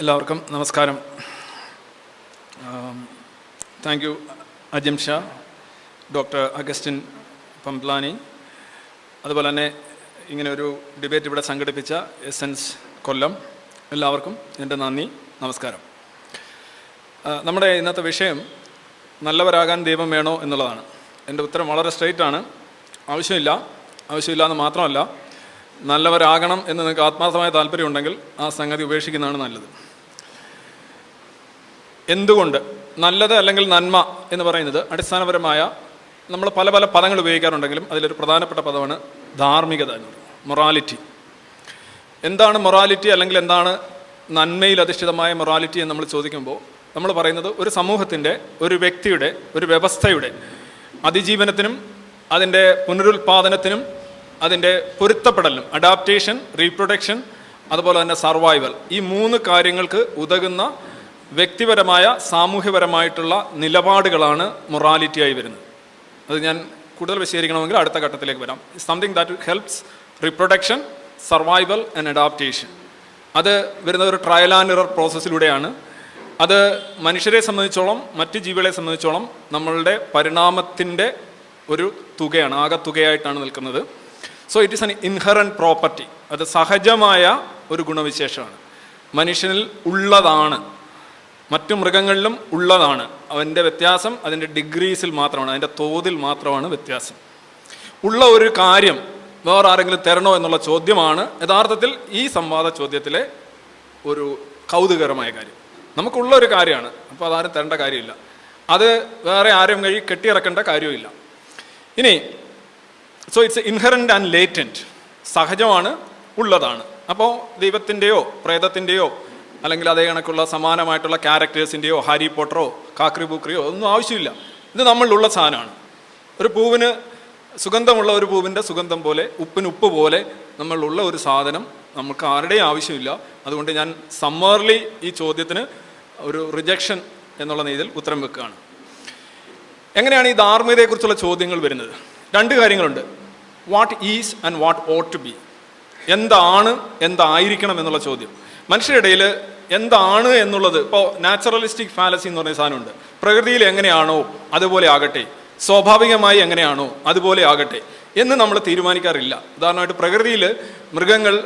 എല്ലാവർക്കും നമസ്കാരം. Thank you Ajim Shah doctor Augustine Pamplany. അതുപോലെ തന്നെ ഇങ്ങനെ ഒരു ഡിബേറ്റ് ഇവിടെ സംഘടിപ്പിച്ച എസൻസ് കൊല്ലം. എല്ലാവർക്കും എന്റെ നന്ദി നമസ്കാരം. നമ്മുടെ ഇന്നത്തെ വിഷയം നല്ലവരാകാൻ ദൈവം വേണോ എന്നുള്ളതാണ്. എന്റെ ഉത്തരം വളരെ സ്ട്രെയിറ്റ് ആണ്. ആവശ്യമില്ല. ആവശ്യമില്ല എന്ന് മാത്രമല്ല നല്ലവരാകണം എന്ന് നിങ്ങൾക്ക് ആത്മാർത്ഥമായ താല്പര്യമുണ്ടെങ്കിൽ ആ സംഗതി ഉപേക്ഷിക്കുന്നതാണ് നല്ലത്. എന്തുകൊണ്ട് നല്ലത് അല്ലെങ്കിൽ നന്മ എന്ന് പറയുന്നത് അടിസ്ഥാനപരമായ നമ്മൾ പല പല പദങ്ങൾ ഉപയോഗിക്കാറുണ്ടെങ്കിലും അതിലൊരു പ്രധാനപ്പെട്ട പദമാണ് ധാർമ്മികത എന്ന് മൊറാലിറ്റി എന്താണ് മൊറാലിറ്റി അല്ലെങ്കിൽ എന്താണ് നന്മയിൽ അധിഷ്ഠിതമായ മൊറാലിറ്റി എന്ന് നമ്മൾ ചോദിക്കുമ്പോൾ നമ്മൾ പറയുന്നത് ഒരു സമൂഹത്തിന്റെ ഒരു വ്യക്തിയുടെ ഒരു വ്യവസ്ഥയുടെ അതിജീവനത്തിനും അതിന്റെ പുനരുൽപാദനത്തിനും അതിന്റെ പൊരുത്തപ്പെടലിനും അഡാപ്റ്റേഷൻ റീപ്രൊഡക്ഷൻ അതുപോലെ തന്നെ സർവൈവൽ ഈ മൂന്ന് കാര്യങ്ങൾക്ക് ഉതകുന്ന വ്യക്തിപരമായ സാമൂഹ്യപരമായിട്ടുള്ള നിലപാടുകളാണ് മൊറാലിറ്റിയായി വരുന്നത്. അത് ഞാൻ കൂടുതൽ വിശദീകരിക്കണമെങ്കിൽ അടുത്ത ഘട്ടത്തിലേക്ക് വരാം. Something that helps reproduction survival and adaptation അത് വരുന്ന ഒരു ട്രയൽ ആൻഡ് ഇറർ പ്രോസസ്സിലൂടെയാണ് അത് മനുഷ്യരെ സംബന്ധിച്ചോളം മറ്റ് ജീവികളെ സംബന്ധിച്ചോളം നമ്മളുടെ പരിണാമത്തിന്റെ ഒരു തുകയാണ് ആകെ തുകയായിട്ടാണ് നിൽക്കുന്നത്. So it is an inherent property അത് സഹജമായ ഒരു ഗുണവിശേഷമാണ്. മനുഷ്യനിൽ ഉള്ളതാണ്. മറ്റു മൃഗങ്ങളിലും ഉള്ളതാണ്. അവന്റെ വ്യത്യാസം അതിന്റെ ഡിഗ്രീസിൽ മാത്രമാണ് അതിന്റെ തോതിൽ മാത്രമാണ് വ്യത്യാസം. ഉള്ള ഒരു കാര്യം വേറെ ആരെങ്കിലും തരണോ എന്നുള്ള ചോദ്യമാണ് യഥാർത്ഥത്തിൽ ഈ സംവാദ ചോദ്യത്തിലെ ഒരു കൗതുകകരമായ കാര്യം. നമുക്കുള്ള ഒരു കാര്യമാണ് അപ്പോൾ അതാരും തരേണ്ട കാര്യമില്ല. അത് വേറെ ആരും കഴി കെട്ടിയിറക്കേണ്ട കാര്യമില്ല ഇനി so it's inherent and latent സഹജമാണ് ഉള്ളതാണ്. അപ്പോൾ ദൈവത്തിന്റെയോ പ്രേതത്തിന്റെയോ അല്ലെങ്കിൽ അതേ കണക്കുള്ള സമാനമായിട്ടുള്ള ക്യാരക്ടേഴ്സിന്റെയോ ഹാരി പോട്ടറോ കാക്രി ബൂക്രിയോ ഒന്നും ആവശ്യമില്ല. ഇത് നമ്മളിലുള്ള സാധനമാണ്. ഒരു പൂവിന് സുഗന്ധമുള്ള ഒരു പൂവിന്റെ സുഗന്ധം പോലെ ഉപ്പിന് ഉപ്പ് പോലെ നമ്മളുള്ള ഒരു സാധനം നമുക്ക് ആരുടെയും ആവശ്യമില്ല. അതുകൊണ്ട് ഞാൻ സമ്മർലി ഈ ചോദ്യത്തിന് ഒരു റിജക്ഷൻ എന്നുള്ള രീതിയിൽ ഉത്തരം വെക്കുകയാണ്. എങ്ങനെയാണ് ഈ ധാർമ്മികതയെക്കുറിച്ചുള്ള ചോദ്യങ്ങൾ വരുന്നത്? രണ്ട് കാര്യങ്ങളുണ്ട്. What is and what ought be എന്താണ് എന്തായിരിക്കണം എന്നുള്ള ചോദ്യം. മനുഷ്യരുടെ ഇടയിൽ എന്താണ് എന്നുള്ളത്. ഇപ്പോൾ നാച്ചുറലിസ്റ്റിക് ഫാലസി എന്ന് പറയുന്ന സാധനമുണ്ട്. പ്രകൃതിയിൽ എങ്ങനെയാണോ അതുപോലെ ആകട്ടെ. സ്വാഭാവികമായി എങ്ങനെയാണോ അതുപോലെ ആകട്ടെ എന്ന് നമ്മൾ തീരുമാനിക്കാറില്ല. ഉദാഹരണമായിട്ട് പ്രകൃതിയിൽ മൃഗങ്ങൾ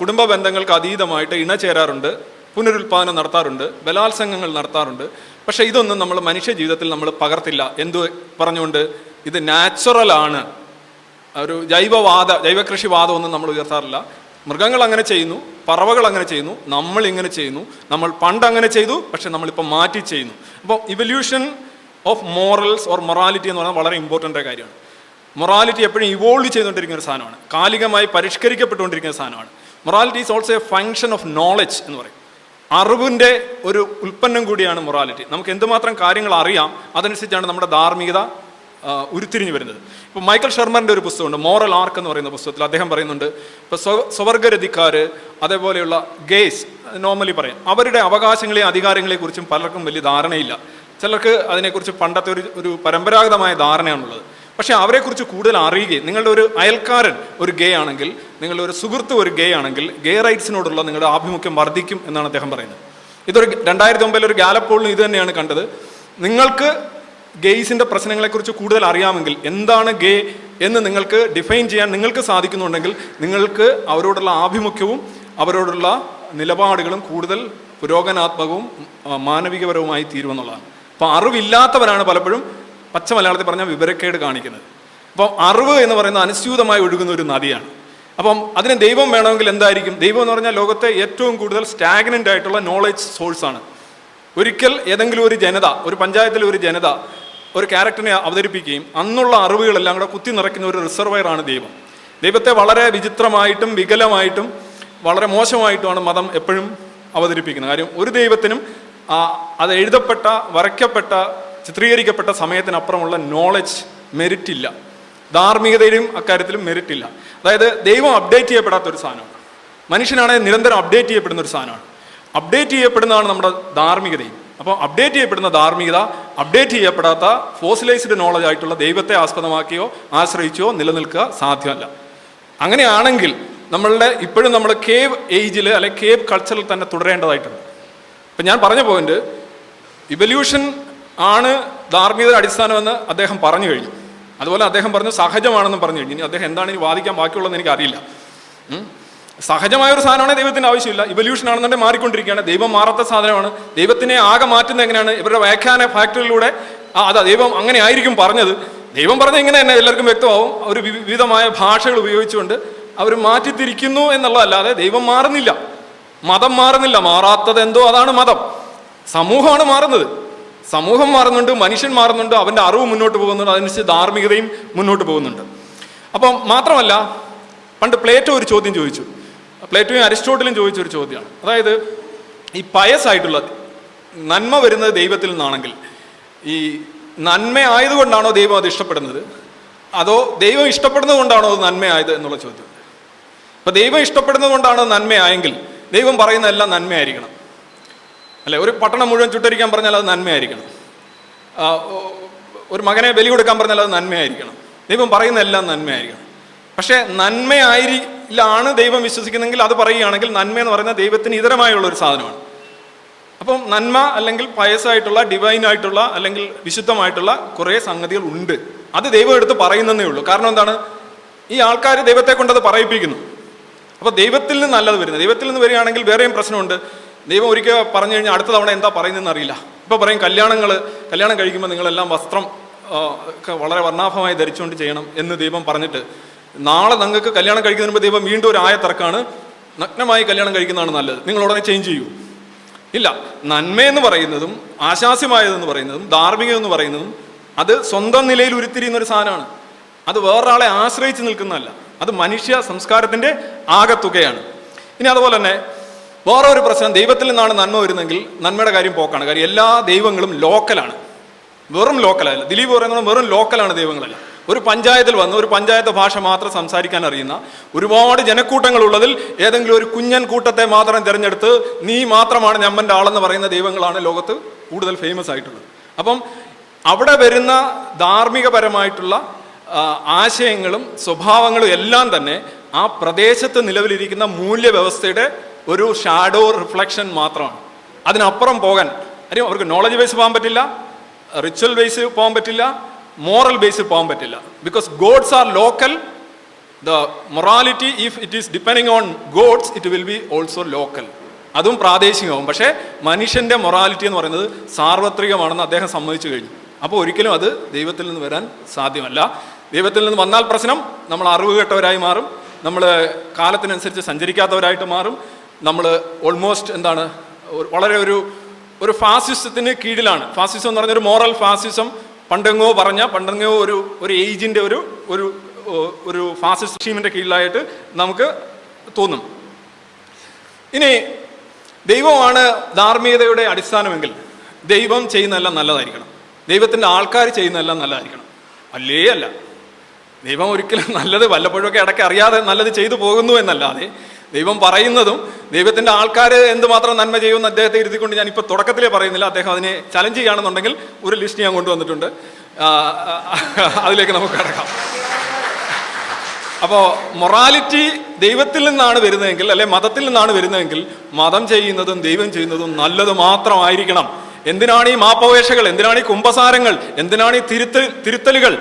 കുടുംബ ബന്ധങ്ങൾക്ക് അതീതമായിട്ട് ഇണചേരാറുണ്ട്. പുനരുൽപാദനം നടത്താറുണ്ട്. ബലാത്സംഗങ്ങൾ നടത്താറുണ്ട്. പക്ഷേ ഇതൊന്നും നമ്മൾ മനുഷ്യ ജീവിതത്തിൽ നമ്മൾ പകർത്തില്ല. എന്തു പറഞ്ഞുകൊണ്ട്? ഇത് നാച്ചുറലാണ് ഒരു ജൈവവാദ ജൈവകൃഷിവാദമൊന്നും നമ്മൾ ഉയർത്താറില്ല. മൃഗങ്ങൾ അങ്ങനെ ചെയ്യുന്നു. പറവകൾ അങ്ങനെ ചെയ്യുന്നു നമ്മൾ ഇങ്ങനെ ചെയ്യുന്നു നമ്മൾ പണ്ട് അങ്ങനെ ചെയ്തു പക്ഷെ നമ്മളിപ്പോൾ മാറ്റി ചെയ്യുന്നു. അപ്പോൾ evolution of morals or morality എന്ന് പറയുന്നത് വളരെ ഇമ്പോർട്ടന്റ് കാര്യമാണ്. മൊറാലിറ്റി എപ്പോഴും ഇവോൾവ് ചെയ്തുകൊണ്ടിരിക്കുന്ന ഒരു സാധനമാണ്. കാലികമായി പരിഷ്കരിക്കപ്പെട്ടുകൊണ്ടിരിക്കുന്ന സാധനമാണ്. Morality is also a function of knowledge എന്ന് പറയും. അറിവിന്റെ ഒരു ഉൽപ്പന്നം കൂടിയാണ് മൊറാലിറ്റി നമുക്ക് എന്തുമാത്രം കാര്യങ്ങൾ അറിയാം അതനുസരിച്ചാണ് നമ്മുടെ ധാർമ്മികത ഉരുത്തിരിഞ്ഞു വരുന്നത്. ഇപ്പോൾ മൈക്കൽ ഷർമറിന്റെ ഒരു പുസ്തകമുണ്ട് മോറൽ ആർക്ക് എന്ന് പറയുന്ന പുസ്തകത്തിൽ അദ്ദേഹം പറയുന്നുണ്ട് ഇപ്പോൾ സ്വ സ്വവർഗരതിക്കാർ അതേപോലെയുള്ള ഗേസ് നോർമലി പറയും അവരുടെ അവകാശങ്ങളെയും അധികാരങ്ങളെക്കുറിച്ചും പലർക്കും വലിയ ധാരണയില്ല. ചിലർക്ക് അതിനെക്കുറിച്ച് പണ്ടത്തെ ഒരു ഒരു പരമ്പരാഗതമായ ധാരണയാണുള്ളത്. പക്ഷേ അവരെക്കുറിച്ച് കൂടുതൽ അറിയുകയും നിങ്ങളുടെ ഒരു അയൽക്കാരൻ ഒരു ഗേ ആണെങ്കിൽ നിങ്ങളുടെ ഒരു സുഹൃത്ത് ഒരു ഗേ ആണെങ്കിൽ ഗേ റൈറ്റ്സിനോടുള്ള നിങ്ങളുടെ ആഭിമുഖ്യം വർദ്ധിക്കും എന്നാണ് അദ്ദേഹം പറയുന്നത്. ഇതൊരു രണ്ടായിരത്തി ഒമ്പതിൽ ഒരു ഗാലപ്പോളിന് ഇത് തന്നെയാണ് കണ്ടത്. നിങ്ങൾക്ക് ഗെയ്സിന്റെ പ്രശ്നങ്ങളെക്കുറിച്ച് കൂടുതൽ അറിയാമെങ്കിൽ എന്താണ് ഗേ എന്ന് നിങ്ങൾക്ക് ഡിഫൈൻ ചെയ്യാൻ നിങ്ങൾക്ക് സാധിക്കുന്നുണ്ടെങ്കിൽ നിങ്ങൾക്ക് അവരോടുള്ള ആഭിമുഖ്യവും അവരോടുള്ള നിലപാടുകളും കൂടുതൽ പുരോഗനാത്മകവും മാനവികപരവുമായി തീരുമെന്നുള്ളതാണ് അപ്പോൾ അറിവില്ലാത്തവരാണ് പലപ്പോഴും പച്ച മലയാളത്തിൽ പറഞ്ഞാൽ വിവരക്കേട് കാണിക്കുന്നത്. അപ്പോൾ അറിവ് എന്ന് പറയുന്നത് അനുസ്യൂതമായി ഒഴുകുന്ന ഒരു നദിയാണ്. അപ്പം അതിന് ദൈവം വേണമെങ്കിൽ എന്തായിരിക്കും? ദൈവം എന്ന് പറഞ്ഞാൽ ലോകത്തെ ഏറ്റവും കൂടുതൽ സ്റ്റാഗ്നന്റ് ആയിട്ടുള്ള നോളജ് സോഴ്സാണ് ഒരിക്കൽ ഏതെങ്കിലും ഒരു ജനത ഒരു പഞ്ചായത്തിലെ ഒരു ജനത ഒരു ക്യാരക്ടറിനെ അവതരിപ്പിക്കുകയും അന്നുള്ള അറിവുകളെല്ലാം കൂടെ കുത്തി നിറയ്ക്കുന്ന ഒരു റിസർവയറാണ് ദൈവം. ദൈവത്തെ വളരെ വിചിത്രമായിട്ടും വികലമായിട്ടും വളരെ മോശമായിട്ടുമാണ് മതം എപ്പോഴും അവതരിപ്പിക്കുന്നത്. കാര്യം ഒരു ദൈവത്തിനും അത് എഴുതപ്പെട്ട വരയ്ക്കപ്പെട്ട ചിത്രീകരിക്കപ്പെട്ട സമയത്തിനപ്പുറമുള്ള നോളജ് മെറിറ്റ് ഇല്ല. ധാർമ്മികതയിലും അക്കാര്യത്തിലും മെറിറ്റ് ഇല്ല. അതായത് ദൈവം അപ്ഡേറ്റ് ചെയ്യപ്പെടാത്ത ഒരു സാധനമാണ്. മനുഷ്യനാണെങ്കിൽ നിരന്തരം അപ്ഡേറ്റ് ചെയ്യപ്പെടുന്ന ഒരു സാധനമാണ്. അപ്ഡേറ്റ് ചെയ്യപ്പെടുന്നതാണ് നമ്മുടെ ധാർമ്മികതയും. അപ്പോൾ അപ്ഡേറ്റ് ചെയ്യപ്പെടുന്ന ധാർമ്മികത അപ്ഡേറ്റ് ചെയ്യപ്പെടാത്ത ഫോസിലൈസ്ഡ് നോളജ് ആയിട്ടുള്ള ദൈവത്തെ ആസ്പദമാക്കിയോ ആശ്രയിച്ചോ നിലനിൽക്കുക സാധ്യമല്ല. അങ്ങനെയാണെങ്കിൽ നമ്മളുടെ ഇപ്പോഴും നമ്മൾ കേവ് ഏജിൽ അല്ലെ കേവ് കൾച്ചറിൽ തന്നെ തുടരേണ്ടതായിട്ടുണ്ട്. ഇപ്പം ഞാൻ പറഞ്ഞ പോയിന്റ് ഇവല്യൂഷൻ ആണ് ധാർമ്മികത അടിസ്ഥാനമെന്ന് അദ്ദേഹം പറഞ്ഞു കഴിഞ്ഞു. അതുപോലെ അദ്ദേഹം പറഞ്ഞു സഹജമാണെന്നും പറഞ്ഞു കഴിഞ്ഞു. ഇനി അദ്ദേഹം എന്താണ് ഇനി വാദിക്കാൻ ബാക്കിയുള്ളതെന്ന് എനിക്ക് അറിയില്ല ഉം. സഹജമായ ഒരു സാധനമാണ് ദൈവത്തിന് ആവശ്യമില്ല. ഇവല്യൂഷൻ ആണെന്നുണ്ടെങ്കിൽ മാറിക്കൊണ്ടിരിക്കുകയാണ്. ദൈവം മാറാത്ത സാധനമാണ്. ദൈവത്തിനെ ആകെ മാറ്റുന്നത് എങ്ങനെയാണ്? ഇവരുടെ വ്യാഖ്യാന ഫാക്ടറിയിലൂടെ ആ അതാ ദൈവം അങ്ങനെ ആയിരിക്കും പറഞ്ഞത്. ദൈവം പറഞ്ഞ ഇങ്ങനെ തന്നെ എല്ലാവർക്കും വ്യക്തമാവും. അവർ വിവിധമായ ഭാഷകൾ ഉപയോഗിച്ചുകൊണ്ട് അവർ മാറ്റിത്തിരിക്കുന്നു എന്നുള്ളതല്ലാതെ ദൈവം മാറുന്നില്ല. മതം മാറുന്നില്ല. മാറാത്തത് എന്തോ അതാണ് മതം. സമൂഹമാണ് മാറുന്നത്. സമൂഹം മാറുന്നുണ്ട് മനുഷ്യൻ മാറുന്നുണ്ട് അവന്റെ അറിവ് മുന്നോട്ട് പോകുന്നുണ്ട് അതനുസരിച്ച് ധാർമ്മികതയും മുന്നോട്ട് പോകുന്നുണ്ട്. അപ്പം മാത്രമല്ല പണ്ട് പ്ലേറ്റോ ഒരു ചോദ്യം ചോദിച്ചു. പ്ലേറ്റോയും അരിസ്റ്റോട്ടിലും ചോദിച്ചൊരു ചോദ്യമാണ്. അതായത് ഈ പയസായിട്ടുള്ള നന്മ വരുന്നത് ദൈവത്തിൽ നിന്നാണെങ്കിൽ ഈ നന്മ ആയതുകൊണ്ടാണോ ദൈവം അത് ഇഷ്ടപ്പെടുന്നത്? അതോ ദൈവം ഇഷ്ടപ്പെടുന്നത് കൊണ്ടാണോ അത് നന്മയായത് എന്നുള്ള ചോദ്യം. അപ്പൊ ദൈവം ഇഷ്ടപ്പെടുന്നത് കൊണ്ടാണ് നന്മയായെങ്കിൽ ദൈവം പറയുന്ന എല്ലാം നന്മയായിരിക്കണം. അല്ലെ? ഒരു പട്ടണം മുഴുവൻ ചുട്ടരിക്കാൻ പറഞ്ഞാൽ അത് നന്മയായിരിക്കണം. ഒരു മകനെ ബലി കൊടുക്കാൻ പറഞ്ഞാൽ അത് നന്മയായിരിക്കണം. ദൈവം പറയുന്ന എല്ലാം നന്മയായിരിക്കണം. പക്ഷേ നന്മയായിരിലാണ് ദൈവം വിശ്വസിക്കുന്നെങ്കിൽ അത് പറയുകയാണെങ്കിൽ നന്മ എന്ന് പറയുന്നത് ദൈവത്തിന് ഇതരമായുള്ള ഒരു സാധനമാണ്. അപ്പം നന്മ അല്ലെങ്കിൽ പയസായിട്ടുള്ള ഡിവൈൻ ആയിട്ടുള്ള അല്ലെങ്കിൽ വിശുദ്ധമായിട്ടുള്ള കുറേ സംഗതികൾ ഉണ്ട്. അത് ദൈവം എടുത്ത് പറയുന്നതേ ഉള്ളൂ. കാരണം എന്താണ്? ഈ ആൾക്കാർ ദൈവത്തെ കൊണ്ടത് പറയിപ്പിക്കുന്നു. അപ്പോൾ ദൈവത്തിൽ നിന്ന് നല്ലത് വരുന്നത്. ദൈവത്തിൽ നിന്ന് വരികയാണെങ്കിൽ വേറെയും പ്രശ്നമുണ്ട്. ദൈവം ഒരിക്കൽ പറഞ്ഞു കഴിഞ്ഞാൽ അടുത്ത തവണ എന്താ പറയുന്നതെന്ന് അറിയില്ല. ഇപ്പോൾ പറയും കല്യാണങ്ങൾ കല്യാണം കഴിക്കുമ്പോൾ നിങ്ങളെല്ലാം വസ്ത്രം വളരെ വർണാഭമായി ധരിച്ചുകൊണ്ട് ചെയ്യണം എന്ന് ദൈവം പറഞ്ഞിട്ട് നാളെ നിങ്ങൾക്ക് കല്യാണം കഴിക്കുന്നതിന് ദൈവം വീണ്ടും ഒരു ആയ ആയത്തിറക്കാണ്. നഗ്നമായി കല്യാണം കഴിക്കുന്നതാണ് നല്ലത്. നിങ്ങൾ ഉടനെ ചേഞ്ച് ചെയ്യൂ. ഇല്ല നന്മയെന്ന് പറയുന്നതും ആശാസ്യമായതെന്ന് പറയുന്നതും ധാർമ്മികം എന്ന് പറയുന്നതും അത് സ്വന്തം നിലയിൽ ഉരുത്തിരിയുന്ന ഒരു സാധനമാണ്. അത് വേറൊരാളെ ആശ്രയിച്ച് നിൽക്കുന്നതല്ല. അത് മനുഷ്യ സംസ്കാരത്തിന്റെ ആകത്തുകയാണ്. ഇനി അതുപോലെ തന്നെ വേറെ ഒരു പ്രശ്നം ദൈവത്തിൽ നിന്നാണ് നന്മ വരുന്നെങ്കിൽ നന്മയുടെ കാര്യം പോക്കാണ്. കാര്യം എല്ലാ ദൈവങ്ങളും ലോക്കലാണ്. വെറും ലോക്കലല്ല. ദിലീപ് പറയുന്നത് വെറും ലോക്കലാണ് ദൈവങ്ങളല്ല. ഒരു പഞ്ചായത്തിൽ വന്ന് ഒരു പഞ്ചായത്ത് ഭാഷ മാത്രം സംസാരിക്കാൻ അറിയുന്ന ഒരുപാട് ജനക്കൂട്ടങ്ങളുള്ളതിൽ ഏതെങ്കിലും ഒരു കുഞ്ഞൻ കൂട്ടത്തെ മാത്രം തിരഞ്ഞെടുത്ത് നീ മാത്രമാണ് ഞമ്മന്റെ ആളെന്ന് പറയുന്ന ദൈവങ്ങളാണ് ലോകത്ത് കൂടുതൽ ഫേമസ് ആയിട്ടുള്ളത്. അപ്പം അവിടെ വരുന്ന ധാർമ്മികപരമായിട്ടുള്ള ആശയങ്ങളും സ്വഭാവങ്ങളും എല്ലാം തന്നെ ആ പ്രദേശത്ത് നിലവിലിരിക്കുന്ന മൂല്യവ്യവസ്ഥയുടെ ഒരു ഷാഡോ റിഫ്ലക്ഷൻ മാത്രമാണ്. അതിനപ്പുറം പോകാൻ അറിയാം അവർക്ക് നോളജ് ബേസ് പോകാൻ പറ്റില്ല റിച്വൽ ബേസ് പോകാൻ പറ്റില്ല മോറൽ ബേസിൽ പോകാൻ പറ്റില്ല. Because gods are local the morality if it is depending on gods it will be also local അതും പ്രാദേശികമാവും. പക്ഷേ മനുഷ്യന്റെ മൊറാലിറ്റി എന്ന് പറയുന്നത് സാർവത്രികമാണെന്ന് അദ്ദേഹം സമ്മതിച്ചു കഴിഞ്ഞു. അപ്പോൾ ഒരിക്കലും അത് ദൈവത്തിൽ നിന്ന് വരാൻ സാധ്യമല്ല. ദൈവത്തിൽ നിന്ന് വന്നാൽ പ്രശ്നം നമ്മൾ അറിവ് കെട്ടവരായി മാറും. നമ്മൾ കാലത്തിനനുസരിച്ച് സഞ്ചരിക്കാത്തവരായിട്ട് മാറും. നമ്മൾ ഓൾമോസ്റ്റ് എന്താണ് വളരെ ഒരു ഒരു ഫാസിസത്തിന് കീഴിലാണ്. ഫാസിസം എന്ന് പറഞ്ഞൊരു മോറൽ ഫാസിസം പണ്ടെങ്ങോ പറഞ്ഞ പണ്ടെങ്ങോ ഒരു ഒരു ഏജിന്റെ ഒരു ഒരു ഒരു ഫാസിസ്റ്റ് ടീമിന്റെ കീഴിലായിട്ട് നമുക്ക് തോന്നും. ഇനി ദൈവമാണ് ധാർമ്മികതയുടെ അടിസ്ഥാനമെങ്കിൽ ദൈവം ചെയ്യുന്നതെല്ലാം നല്ലതായിരിക്കണം. ദൈവത്തിന്റെ ആൾക്കാർ ചെയ്യുന്നതെല്ലാം നല്ലതായിരിക്കണം. അല്ലേ അല്ല. ദൈവം ഒരിക്കലും നല്ലത് വല്ലപ്പോഴൊക്കെ ഇടയ്ക്ക് അറിയാതെ നല്ലത് ചെയ്തു പോകുന്നു എന്നല്ലാതെ ദൈവം പറയുന്നതും ദൈവത്തിന്റെ ആൾക്കാർ എന്തുമാത്രം നന്മ ചെയ്യുമെന്ന് അദ്ദേഹത്തെ ഇരുത്തിക്കൊണ്ട് ഞാൻ ഇപ്പോൾ തുടക്കത്തിലേ പറയുന്നില്ല. അദ്ദേഹം അതിനെ ചലഞ്ച് ചെയ്യുകയാണെന്നുണ്ടെങ്കിൽ ഒരു ലിസ്റ്റ് ഞാൻ കൊണ്ടുവന്നിട്ടുണ്ട്. അതിലേക്ക് നമുക്ക് കിടക്കാം. അപ്പോൾ മൊറാലിറ്റി ദൈവത്തിൽ നിന്നാണ് വരുന്നതെങ്കിൽ അല്ലെ മതത്തിൽ നിന്നാണ് വരുന്നതെങ്കിൽ മതം ചെയ്യുന്നതും ദൈവം ചെയ്യുന്നതും നല്ലത് മാത്രമായിരിക്കണം. എന്തിനാണ് ഈ മാപ്പവേഷകൾ? എന്തിനാണ് ഈ കുംഭസാരങ്ങൾ? എന്തിനാണ് ഈ തിരുത്തൽ തിരുത്തലുകൾ?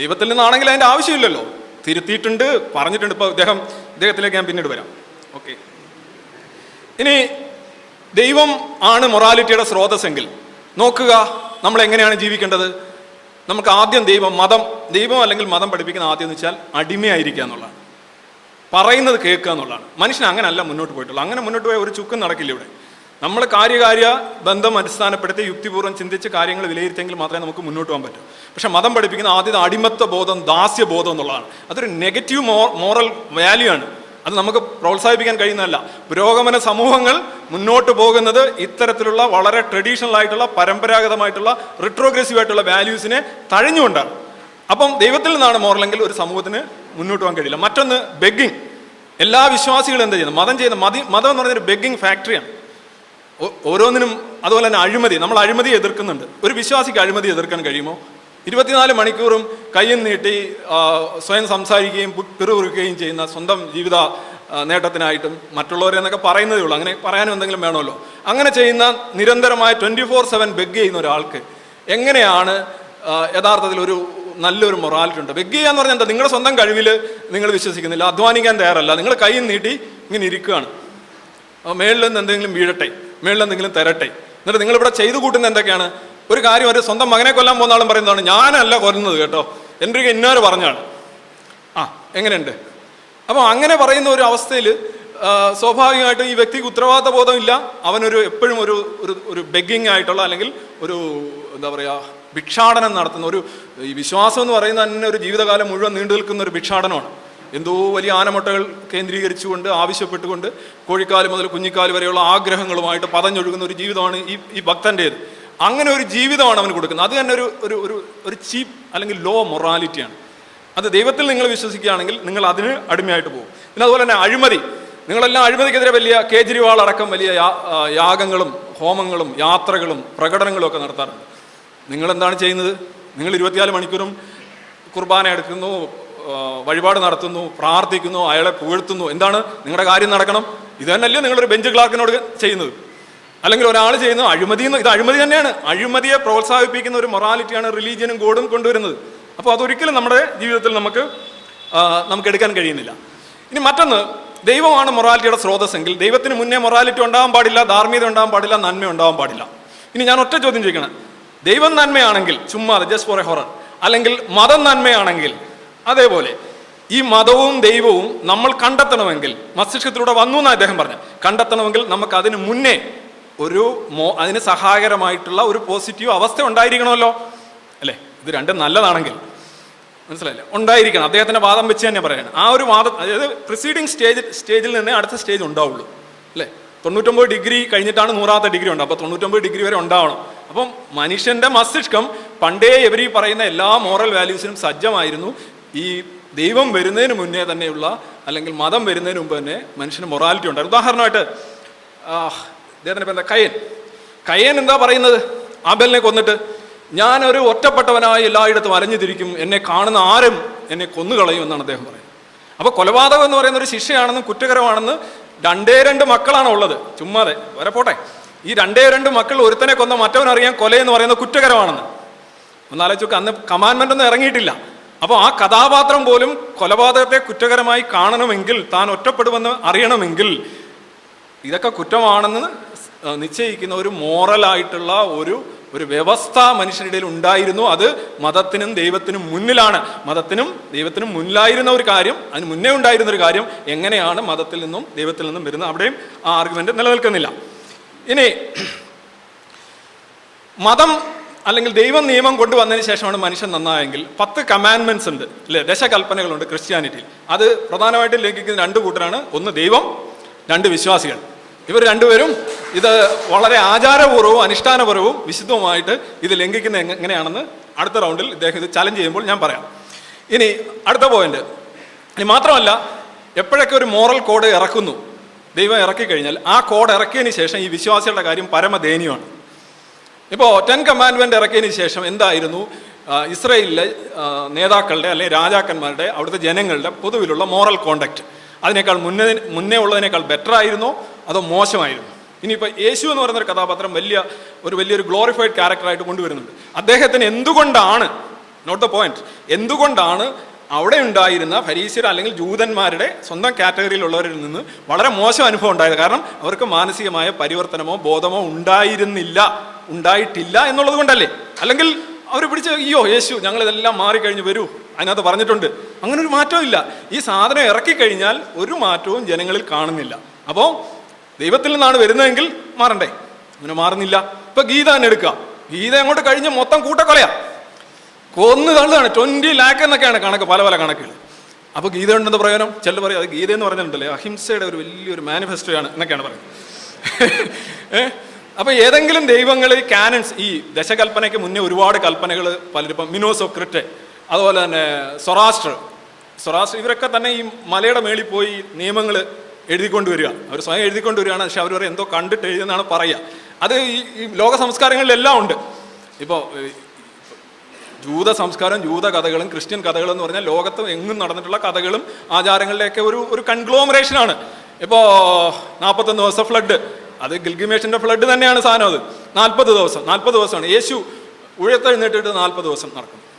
ദൈവത്തിൽ നിന്നാണെങ്കിൽ അതിന്റെ ആവശ്യമില്ലല്ലോ. തിരുത്തിയിട്ടുണ്ട് പറഞ്ഞിട്ടുണ്ട്. ഇപ്പോൾ ഇദ്ദേഹം ഇദ്ദേഹത്തിലേക്ക് ഞാൻ പിന്നീട് വരാം. ഓക്കെ ഇനി ദൈവം ആണ് മൊറാലിറ്റിയുടെ സ്രോതസ്സെങ്കിൽ നോക്കുക നമ്മൾ എങ്ങനെയാണ് ജീവിക്കേണ്ടത്? നമുക്ക് ആദ്യം ദൈവം മതം ദൈവം അല്ലെങ്കിൽ മതം പഠിപ്പിക്കുന്ന ആദ്യം എന്ന് വെച്ചാൽ അടിമയായിരിക്കുക എന്നുള്ളതാണ്. പറയുന്നത് കേൾക്കുക എന്നുള്ളതാണ്. മനുഷ്യൻ അങ്ങനല്ല മുന്നോട്ട് പോയിട്ടുള്ളൂ അങ്ങനെ മുന്നോട്ട് പോയ ഒരു ചുക്കും നടക്കില്ല ഇവിടെ. നമ്മൾ കാര്യകാര്യ ബന്ധം അടിസ്ഥാനപ്പെടുത്തി യുക്തിപൂർവം ചിന്തിച്ച് കാര്യങ്ങൾ വിലയിരുത്തിയെങ്കിൽ മാത്രമേ നമുക്ക് മുന്നോട്ട് പോകാൻ പറ്റൂ. പക്ഷെ മതം പഠിപ്പിക്കുന്ന ആദ്യത്തെ അടിമത്ത ബോധം ദാസ്യ ബോധം എന്നുള്ളതാണ്. അതൊരു നെഗറ്റീവ് മോറൽ വാല്യൂ ആണ്. അത് നമുക്ക് പ്രോത്സാഹിപ്പിക്കാൻ കഴിയുന്നതല്ല. പുരോഗമന സമൂഹങ്ങൾ മുന്നോട്ട് പോകുന്നത് ഇത്തരത്തിലുള്ള വളരെ ട്രഡീഷണൽ ആയിട്ടുള്ള പരമ്പരാഗതമായിട്ടുള്ള റിട്രോഗ്രസീവ് ആയിട്ടുള്ള വാല്യൂസിനെ തഴഞ്ഞുകൊണ്ടാണ്. അപ്പം ദൈവത്തിൽ നിന്നാണ് മോറലെങ്കിൽ ഒരു സമൂഹത്തിന് മുന്നോട്ട് പോകാൻ കഴിയില്ല. മറ്റൊന്ന് ബെഗ്ഗിങ് എല്ലാ വിശ്വാസികളും എന്താ ചെയ്യുന്നത് മതം ചെയ്യുന്ന. മതി മതം എന്ന് ഒരു ബെഗിങ് ഫാക്ടറിയാണ് ഓരോന്നിനും അതുപോലെ തന്നെ അഴിമതി നമ്മൾ അഴിമതി എതിർക്കുന്നുണ്ട്. ഒരു വിശ്വാസിക്ക് അഴിമതി എതിർക്കാൻ കഴിയുമോ? ഇരുപത്തിനാല് മണിക്കൂറും കയ്യും നീട്ടി സ്വയം സംസാരിക്കുകയും പിറുപിറുക്കുകയും ചെയ്യുന്ന സ്വന്തം ജീവിത നേട്ടത്തിനായിട്ടും മറ്റുള്ളവരെ എന്നൊക്കെ പറയുന്നതേ ഉള്ളൂ. അങ്ങനെ പറയാനും എന്തെങ്കിലും വേണമല്ലോ? അങ്ങനെ ചെയ്യുന്ന നിരന്തരമായ ട്വന്റി ഫോർ സെവൻ ബെഗ് ചെയ്യുന്ന ഒരാൾക്ക് എങ്ങനെയാണ് യഥാർത്ഥത്തിൽ ഒരു നല്ലൊരു മൊറാലിറ്റി ഉണ്ട്? ബെഗ് ചെയ്യാന്ന് പറഞ്ഞാൽ എന്താ? നിങ്ങളുടെ സ്വന്തം കഴിവിൽ നിങ്ങൾ വിശ്വസിക്കുന്നില്ല. അധ്വാനിക്കാൻ തയ്യാറല്ല. നിങ്ങൾ കൈ നീട്ടി ഇങ്ങനെ ഇരിക്കുകയാണ്. മേളിൽ നിന്ന് എന്തെങ്കിലും വീഴട്ടെ. എന്തെങ്കിലും തരട്ടെ. എന്നിട്ട് നിങ്ങൾ ഇവിടെ ചെയ്തു കൂട്ടുന്ന എന്തൊക്കെയാണ്? ഒരു കാര്യം ഒരു സ്വന്തം മകനെ കൊല്ലാൻ പോകുന്ന ആളും പറയുന്നതാണ് ഞാനല്ല കൊല്ലുന്നത് കേട്ടോ. എന്റെ ഇന്നോര് പറഞ്ഞാണ്. ആ എങ്ങനെയുണ്ട്? അപ്പോൾ അങ്ങനെ പറയുന്ന ഒരു അവസ്ഥയിൽ സ്വാഭാവികമായിട്ടും ഈ വ്യക്തിക്ക് ഉത്തരവാദിത്ത ബോധമില്ല. അവനൊരു എപ്പോഴും ഒരു ഒരു ഒരു ബെഗിങ് ആയിട്ടുള്ള അല്ലെങ്കിൽ ഒരു എന്താ പറയുക ഭിക്ഷാടനം നടത്തുന്ന ഒരു ഈ വിശ്വാസം എന്ന് പറയുന്നത് തന്നെ ഒരു ജീവിതകാലം മുഴുവൻ നീണ്ടു നിൽക്കുന്ന ഒരു ഭിക്ഷാടനമാണ്. എന്തോ വലിയ ആനമുട്ടകൾ കേന്ദ്രീകരിച്ചുകൊണ്ട് ആവശ്യപ്പെട്ടുകൊണ്ട് കോഴിക്കാൽ മുതൽ കുഞ്ഞിക്കാൽ വരെയുള്ള ആഗ്രഹങ്ങളുമായിട്ട് പതഞ്ഞൊഴുകുന്ന ഒരു ജീവിതമാണ് ഈ ഈ ഭക്തന്റേത് അങ്ങനെ ഒരു ജീവിതമാണ് അവന് കൊടുക്കുന്നത്. അത് തന്നെ ഒരു ഒരു ഒരു ഒരു ചീപ്പ് അല്ലെങ്കിൽ ലോ മൊറാലിറ്റിയാണ് അത് ദൈവത്തിൽ നിങ്ങൾ വിശ്വസിക്കുകയാണെങ്കിൽ നിങ്ങൾ അതിന് അടിമയായിട്ട് പോകും. പിന്നെ അതുപോലെ തന്നെ അഴിമതി. നിങ്ങളെല്ലാം അഴിമതിക്കെതിരെ വലിയ കേജ്രിവാൾ അടക്കം വലിയ യാഗങ്ങളും ഹോമങ്ങളും യാത്രകളും പ്രകടനങ്ങളും ഒക്കെ നടത്താറുണ്ട്. നിങ്ങളെന്താണ് ചെയ്യുന്നത്? നിങ്ങൾ ഇരുപത്തിനാല് മണിക്കൂറും കുർബാന എടുക്കുന്നു വഴിപാട് നടത്തുന്നു പ്രാർത്ഥിക്കുന്നു അയാളെ പുകഴ്ത്തുന്നു. എന്താണ് നിങ്ങളുടെ കാര്യം നടക്കണം? ഇത് തന്നെയല്ലേ നിങ്ങളൊരു ബെഞ്ച് ക്ലാർക്കിനോട് ചെയ്യുന്നത്. അല്ലെങ്കിൽ ഒരാൾ ചെയ്യുന്നു അഴിമതി എന്ന് ഇത് അഴിമതി തന്നെയാണ്. അഴിമതിയെ പ്രോത്സാഹിപ്പിക്കുന്ന ഒരു മൊറാലിറ്റിയാണ് റിലീജിയനും ഗോഡും കൊണ്ടുവരുന്നത്. അപ്പോൾ അതൊരിക്കലും നമ്മുടെ ജീവിതത്തിൽ നമുക്ക് നമുക്ക് എടുക്കാൻ കഴിയുന്നില്ല. ഇനി മറ്റൊന്ന് ദൈവമാണ് മൊറാലിറ്റിയുടെ സ്രോതസ്സെങ്കിൽ ദൈവത്തിന് മുന്നേ മൊറാലിറ്റി ഉണ്ടാകാൻ പാടില്ല ധാർമ്മികത ഉണ്ടാകാൻ പാടില്ല നന്മ ഉണ്ടാകാൻ പാടില്ല. ഇനി ഞാൻ ഒറ്റ ചോദ്യം ചോദിക്കണം. ദൈവം നന്മയാണെങ്കിൽ ചുമ്മാ ജസ്റ്റ് ഫോർ എ ഹൊറർ അല്ലെങ്കിൽ മതം നന്മയാണെങ്കിൽ അതേപോലെ ഈ മതവും ദൈവവും നമ്മൾ കണ്ടെത്തണമെങ്കിൽ മസ്തിഷ്കത്തിലൂടെ വന്നു എന്ന് അദ്ദേഹം പറഞ്ഞു കണ്ടെത്തണമെങ്കിൽ നമുക്ക് അതിന് മുന്നേ ഒരു മോ അതിന് സഹായകരമായിട്ടുള്ള ഒരു പോസിറ്റീവ് അവസ്ഥ ഉണ്ടായിരിക്കണമല്ലോ. അല്ലേ? ഇത് രണ്ടും നല്ലതാണെങ്കിൽ. മനസ്സിലായില്ലേ? ഉണ്ടായിരിക്കണം. അദ്ദേഹത്തിന്റെ വാദം വെച്ച് തന്നെ പറയണം. ആ ഒരു വാദം അതായത് പ്രിസീഡിങ് സ്റ്റേജ് സ്റ്റേജിൽ നിന്ന് അടുത്ത സ്റ്റേജ് ഉണ്ടാവുള്ളൂ. അല്ലേ? തൊണ്ണൂറ്റൊമ്പത് ഡിഗ്രി കഴിഞ്ഞിട്ടാണ് നൂറാമത്തെ ഡിഗ്രി ഉണ്ട് അപ്പോൾ തൊണ്ണൂറ്റൊമ്പത് ഡിഗ്രി വരെ ഉണ്ടാവണം. അപ്പം മനുഷ്യന്റെ മസ്തിഷ്കം പണ്ടേ ഈ പറയുന്ന എല്ലാ മോറൽ വാല്യൂസിനും സജ്ജമായിരുന്നു. ഈ ദൈവം വരുന്നതിന് മുന്നേ തന്നെയുള്ള അല്ലെങ്കിൽ മതം വരുന്നതിന് മുമ്പ് തന്നെ മനുഷ്യന് മൊറാലിറ്റി ഉണ്ടായിരുന്നു. ഉദാഹരണമായിട്ട് പേര് എന്താ കയൻ. കയൻ എന്താ പറയുന്നത്? ആബലിനെ കൊന്നിട്ട് ഞാനൊരു ഒറ്റപ്പെട്ടവനായി എല്ലായിടത്തും അലഞ്ഞുതിരിക്കും. എന്നെ കാണുന്ന ആരും എന്നെ കൊന്നുകളയും എന്നാണ് അദ്ദേഹം പറയുന്നത്. അപ്പോൾ കൊലപാതകം എന്ന് പറയുന്ന ഒരു ശിക്ഷയാണെന്നും കുറ്റകരമാണെന്ന് രണ്ടേ രണ്ട് മക്കളാണ് ഉള്ളത്. ചുമ്മാതെ വരെ പോട്ടെ. ഈ രണ്ടേ രണ്ട് മക്കൾ ഒരുത്തനെ കൊന്ന മറ്റവനറിയാൻ കൊലയെന്ന് പറയുന്നത് കുറ്റകരമാണെന്ന്. ഒന്നാലോചിച്ച് അന്ന് കമാൻമെന്റ് ഒന്നും ഇറങ്ങിയിട്ടില്ല. അപ്പോൾ ആ കഥാപാത്രം പോലും കൊലപാതകത്തെ കുറ്റകരമായി കാണണമെങ്കിൽ താൻ ഒറ്റപ്പെടുമെന്ന് അറിയണമെങ്കിൽ ഇതൊക്കെ കുറ്റമാണെന്ന് നിശ്ചയിക്കുന്ന ഒരു മോറലായിട്ടുള്ള ഒരു ഒരു വ്യവസ്ഥ മനുഷ്യരുടെ ഉണ്ടായിരുന്നു. അത് മതത്തിനും ദൈവത്തിനും മുന്നിലാണ്. മതത്തിനും ദൈവത്തിനും മുന്നിലായിരുന്ന ഒരു കാര്യം അതിന് മുന്നേ ഉണ്ടായിരുന്ന ഒരു കാര്യം എങ്ങനെയാണ് മതത്തിൽ നിന്നും ദൈവത്തിൽ നിന്നും വരുന്നത്? അവിടെയും ആ ആർഗ്യുമെന്റ് നിലനിൽക്കുന്നില്ല. ഇനി മതം അല്ലെങ്കിൽ ദൈവം നിയമം കൊണ്ടുവന്നതിന് ശേഷമാണ് മനുഷ്യൻ നന്നായെങ്കിൽ പത്ത് കമാൻമെന്റ്സ് ഉണ്ട് അല്ലെ ദശകൽപ്പനകളുണ്ട് ക്രിസ്ത്യാനിറ്റിയിൽ അത് പ്രധാനമായിട്ടും ലംഘിക്കുന്ന രണ്ട് കൂട്ടരാണ്. ഒന്ന് ദൈവം രണ്ട് വിശ്വാസികൾ. ഇവർ രണ്ടുപേരും ഇത് വളരെ ആചാരപൂർവവും അനുഷ്ഠാനപരവും വിശുദ്ധവുമായിട്ട് ഇത് ലംഘിക്കുന്ന എങ്ങ- എങ്ങനെയാണെന്ന് അടുത്ത റൗണ്ടിൽ ഇദ്ദേഹം ഇത് ചലഞ്ച് ചെയ്യുമ്പോൾ ഞാൻ പറയാം. ഇനി അടുത്ത പോയിന്റ് ഇനി മാത്രമല്ല എപ്പോഴൊക്കെ ഒരു മോറൽ കോഡ് ഇറക്കുന്നു ദൈവം ഇറക്കി കഴിഞ്ഞാൽ ആ കോഡ് ഇറക്കിയതിന് ശേഷം ഈ വിശ്വാസികളുടെ കാര്യം പരമദയനീയമാണ്. ഇപ്പോൾ ടെൻ കമാൻഡ്മെന്റ് ഇറക്കിയതിന് ശേഷം എന്തായിരുന്നു? ഇസ്രയേലിലെ നേതാക്കളുടെ അല്ലെങ്കിൽ രാജാക്കന്മാരുടെ അവിടുത്തെ ജനങ്ങളുടെ പൊതുവിലുള്ള മോറൽ കോണ്ടക്ട് അതിനേക്കാൾ മുന്നേ മുന്നേ ഉള്ളതിനേക്കാൾ ബെറ്റർ ആയിരുന്നോ അതോ മോശമായിരുന്നു? ഇനിയിപ്പോൾ യേശു എന്ന് പറയുന്ന ഒരു കഥാപാത്രം വലിയ ഒരു വലിയൊരു ഗ്ലോറിഫൈഡ് ക്യാരക്ടറായിട്ട് കൊണ്ടുവരുന്നുണ്ട്. അദ്ദേഹത്തിന് എന്തുകൊണ്ടാണ് നോട്ട് ദ പോയിന്റ് എന്തുകൊണ്ടാണ് അവിടെ ഉണ്ടായിരുന്ന ഫരീസ്യർ അല്ലെങ്കിൽ ജൂതന്മാരുടെ സ്വന്തം കാറ്റഗറിയിലുള്ളവരിൽ നിന്ന് വളരെ മോശം അനുഭവം ഉണ്ടായത്. കാരണം അവർക്ക് മാനസികമായ പരിവർത്തനമോ ബോധമോ ഉണ്ടായിരുന്നില്ല ഉണ്ടായിട്ടില്ല എന്നുള്ളത് കൊണ്ടല്ലേ? അല്ലെങ്കിൽ അവർ പിടിച്ച് അയ്യോ യേശു ഞങ്ങൾ ഇതെല്ലാം മാറിക്കഴിഞ്ഞ് വരൂ. അതിനകത്ത് പറഞ്ഞിട്ടുണ്ട്. അങ്ങനെ ഒരു മാറ്റവും ഇല്ല. ഈ സാധനം ഇറക്കി കഴിഞ്ഞാൽ ഒരു മാറ്റവും ജനങ്ങളിൽ കാണുന്നില്ല. അപ്പോൾ ദൈവത്തിൽ നിന്നാണ് വരുന്നതെങ്കിൽ മാറണ്ടേ? അങ്ങനെ മാറുന്നില്ല. ഇപ്പൊ ഗീത തന്നെ എടുക്കുക. ഗീത അങ്ങോട്ട് കഴിഞ്ഞ് മൊത്തം കൂട്ടക്കൊലയാ. കൊന്ന് തള്ളുകയാണ് ട്വന്റി ലാക്ക് എന്നൊക്കെയാണ് കണക്ക് പല പല കണക്കുകൾ. അപ്പൊ ഗീത ഉണ്ടെന്ന് പ്രയോജനം? ചില പറയും. അത് ഗീത എന്ന് പറഞ്ഞിട്ടുണ്ടല്ലേ? അഹിംസയുടെ ഒരു വലിയൊരു മാനിഫെസ്റ്റോയാണ് എന്നൊക്കെയാണ് പറയുന്നത്. ഏഹ്? അപ്പൊ ഏതെങ്കിലും ദൈവങ്ങൾ കാനൻസ് ഈ ദശകൽപ്പനയ്ക്ക് മുന്നേ ഒരുപാട് കൽപ്പനകൾ പലരും ഇപ്പം മിനോസോക്രിറ്റ് അതുപോലെ തന്നെ സൊറാസ്റ്റർ. സൊറാസ്റ്റർ ഇവരൊക്കെ തന്നെ ഈ മലയുടെ മേളിൽ പോയി നിയമങ്ങൾ എഴുതിക്കൊണ്ട് വരിക. അവർ സ്വയം എഴുതിക്കൊണ്ട് വരികയാണ്. പക്ഷെ അവർ എന്തോ കണ്ടിട്ട് എഴുതുന്നതാണ് പറയുക. അത് ഈ ലോക സംസ്കാരങ്ങളിലെല്ലാം ഉണ്ട്. ഇപ്പോൾ ജൂത സംസ്കാരം ജൂത കഥകളും ക്രിസ്ത്യൻ കഥകളും എന്ന് പറഞ്ഞാൽ ലോകത്ത് എങ്ങും നടന്നിട്ടുള്ള കഥകളും ആചാരങ്ങളിലേക്ക് ഒരു ഒരു കൺഗ്ലോമറേഷനാണ്. ഇപ്പോൾ നാൽപ്പത്തൊന്ന് ദിവസം ഫ്ലഡ്. അത് ഗിൽഗിമേഷിന്റെ ഫ്ലഡ് തന്നെയാണ് സാധനം അത്. നാൽപ്പത് ദിവസം നാൽപ്പത് ദിവസമാണ്. യേശു ഉഴത്തെഴുന്നേറ്റിട്ട് നാൽപ്പത് ദിവസം നടക്കും